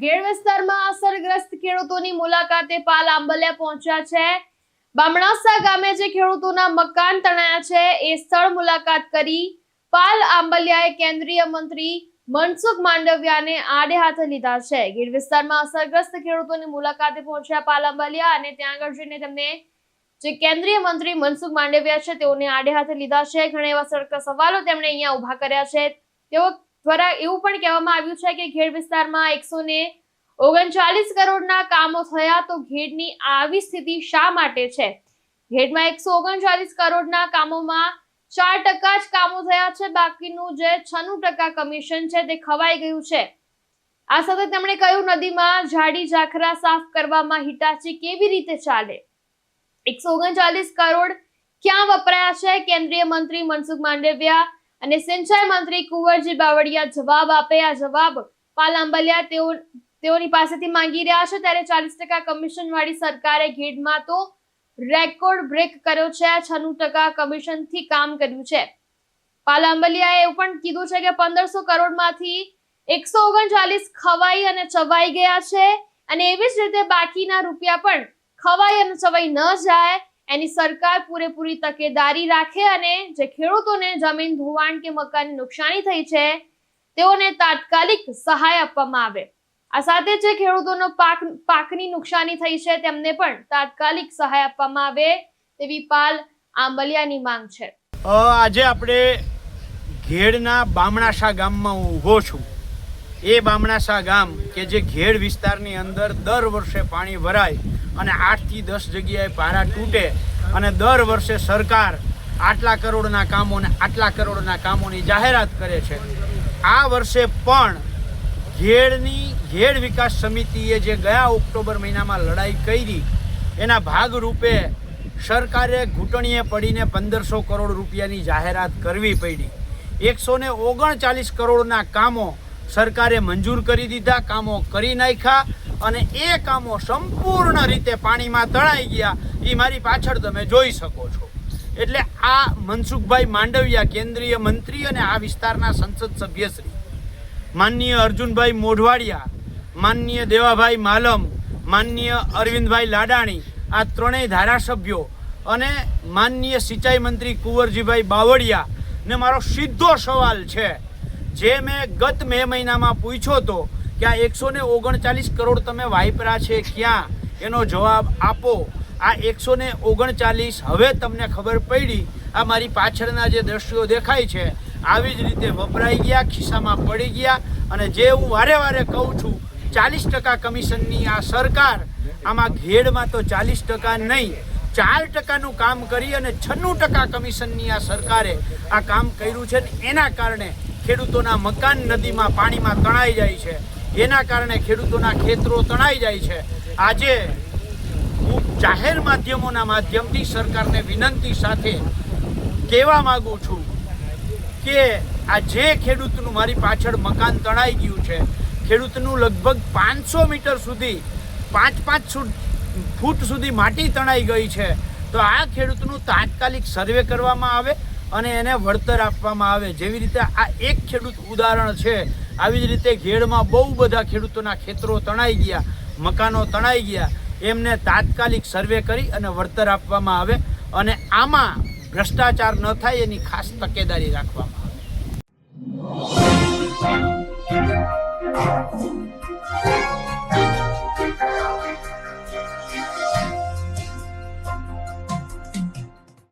ગેડ વિસ્તારમાં અસરગ્રસ્ત ખેડૂતોની મુલાકાતે પાલ આંબલિયા પહોંચ્યા છે. બામણાસા ગામે જે ખેડૂતોના મકાન તણાયા છે, એ સ્થળ મુલાકાત કરી પાલ આંબલિયાએ કેન્દ્રીય મંત્રી મનસુખ માંડવિયાને આડે હાથે લીધા છે. ગીર વિસ્તારમાં અસરગ્રસ્ત ખેડૂતોની મુલાકાતે પહોંચ્યા પાલ આંબલિયા અને ત્યાં આગળ જઈને તેમને જે કેન્દ્રીય મંત્રી મનસુખ માંડવિયા છે, તેઓને આડે હાથે લીધા છે. ઘણા એવા સડકા સવાલો તેમણે અહીંયા ઊભા કર્યા છે. તેઓ દ્વારા એવું પણ કહેવામાં આવ્યું છે કે ઘેડ વિસ્તારમાં એકસો ને ઓગણચાલીસ કરોડના કામો થયા તો ઘેડની આવી સ્થિતિ શા માટે છે? ઘેડમાં એકસો ઓગણચાલીસ કરોડના કામોમાં ચાર ટકા જ કામો થયા છે, બાકીનું જે છન્નું ટકા કમિશન છે તે ખવાઈ ગયું છે. આ સાથે તેમણે કહ્યું, નદીમાં જાડી ઝાખરા સાફ કરવામાં હિટાચી કેવી રીતે ચાલે? એકસો ઓગણચાલીસ કરોડ ક્યાં વપરાયા છે? કેન્દ્રીય મંત્રી મનસુખ માંડવિયા અને સિંચાઈ મંત્રી કુંવરજી બાવળિયા જવાબ આપે. આ જવાબ પાલ આંબલિયા તેઓ, તેઓની પાસેથી માંગી રહ્યા છે. ત્યારે ચાલીસ ટકા કમિશન વાળી સરકારે ઘેડમાં તો રેકોર્ડ બ્રેક કર્યો છે. છન્નું ટકા કમિશનથી કામ કર્યું છે. પાલ આંબલિયાએ એવું પણ કીધું છે કે પંદરસો કરોડમાંથી એકસો ઓગણચાલીસ ખવાઈ અને ચવાઈ ગયા છે. અને એવી જ રીતે બાકીના રૂપિયા પણ ખવાઈ અને ચવાઈ ન જાય એની સરકાર પૂરેપૂરી તકેદારી રાખે અને જે ખેડૂતોને જમીન, ધોવાણ કે મકાનની નુકસાની થઈ છે, તેઓને તાત્કાલિક સહાય આપવામાં આવે. આ સાથે જે ખેડૂતોનો પાક, પાકની નુકસાની થઈ છે, તેમને પણ તાત્કાલિક સહાય આપવામાં આવે તેવી પાલ આંબલિયાની માંગ છે. આજે આપણે ઘેડના બામણાશા ગામમાં ઊભો છું. એ બામણાસા ગામ કે જે ઘેડ વિસ્તારની અંદર દર વર્ષે પાણી ભરાય અને આઠથી દસ જગ્યાએ પારા તૂટે અને દર વર્ષે સરકાર આટલા કરોડના કામોને આટલા કરોડના કામોની જાહેરાત કરે છે. આ વર્ષે પણ ઘેડની, ઘેડ વિકાસ સમિતિએ જે ગયા ઓક્ટોબર મહિનામાં લડાઈ કરી, એના ભાગરૂપે સરકારે ઘૂંટણીએ પડીને પંદરસો કરોડ રૂપિયાની જાહેરાત કરવી પડી. એકસો ને ઓગણચાલીસ કરોડના કામો સરકારે મંજૂર કરી દીધા, કામો કરી નાખ્યા અને એ કામો સંપૂર્ણ રીતે પાણીમાં તણાઈ ગયા. એ મારી પાછળ તમે જોઈ શકો છો. એટલે આ મનસુખભાઈ માંડવિયા કેન્દ્રીય મંત્રી અને આ વિસ્તારના સંસદ સભ્યશ્રી માનનીય અર્જુનભાઈ મોઢવાડિયા, માનનીય દેવાભાઈ માલમ, માનનીય અરવિંદભાઈ લાડાણી, આ ત્રણેય ધારાસભ્યો અને માનનીય સિંચાઈ મંત્રી કુંવરજીભાઈ બાવળિયા ને મારો સીધો સવાલ છે. જે મેં ગત મે મહિનામાં પૂછ્યો હતો કે આ એકસો ને ઓગણચાલીસ કરોડ તમે વાપરા છે ક્યાં? એનો જવાબ આપો. આ એકસો ને ઓગણચાલીસ હવે તમને ખબર પડી. આ મારી પાછળના જે દ્રશ્યો દેખાય છે, આવી જ રીતે વપરાઈ ગયા, ખિસ્સામાં પડી ગયા અને જે હું વારે વારે કહું છું, ચાલીસ ટકા કમિશનની આ સરકાર આમાં ઘેડમાં તો ચાલીસ ટકા નહીં, ચાર ટકાનું કામ કરી અને છન્નું ટકા કમિશનની આ સરકારે આ કામ કર્યું છે એના કારણે ખેડૂતોના મકાન નદીમાં પાણીમાં તણાઈ જાય છે. એના કારણે ખેડૂતોના ખેતરો તણાઈ જાય છે. આજે હું જાહેર માધ્યમોના માધ્યમથી સરકારને વિનંતી સાથે કહેવા માગું છું કે આ જે ખેડૂતનું મારી પાછળ મકાન તણાઈ ગયું છે, ખેડૂતનું લગભગ પાંચસો મીટર સુધી, પાંચ પાંચ ફૂટ સુધી માટી તણાઈ ગઈ છે, તો આ ખેડૂતનું તાત્કાલિક સર્વે કરવામાં આવે અને એને વળતર આપવામાં આવે. જેવી રીતે આ એક ખેડૂત ઉદાહરણ છે. આવી જ રીતે ઘેડમાં બહુ બધા ખેડૂતોના ખેતરો તણાઈ ગયા, મકાનો તણાઈ ગયા. એમને તાત્કાલિક સર્વે કરી અને વળતર આપવામાં આવે અને આમાં ભ્રષ્ટાચાર ન થાય એની ખાસ તકેદારી રાખવામાં આવે.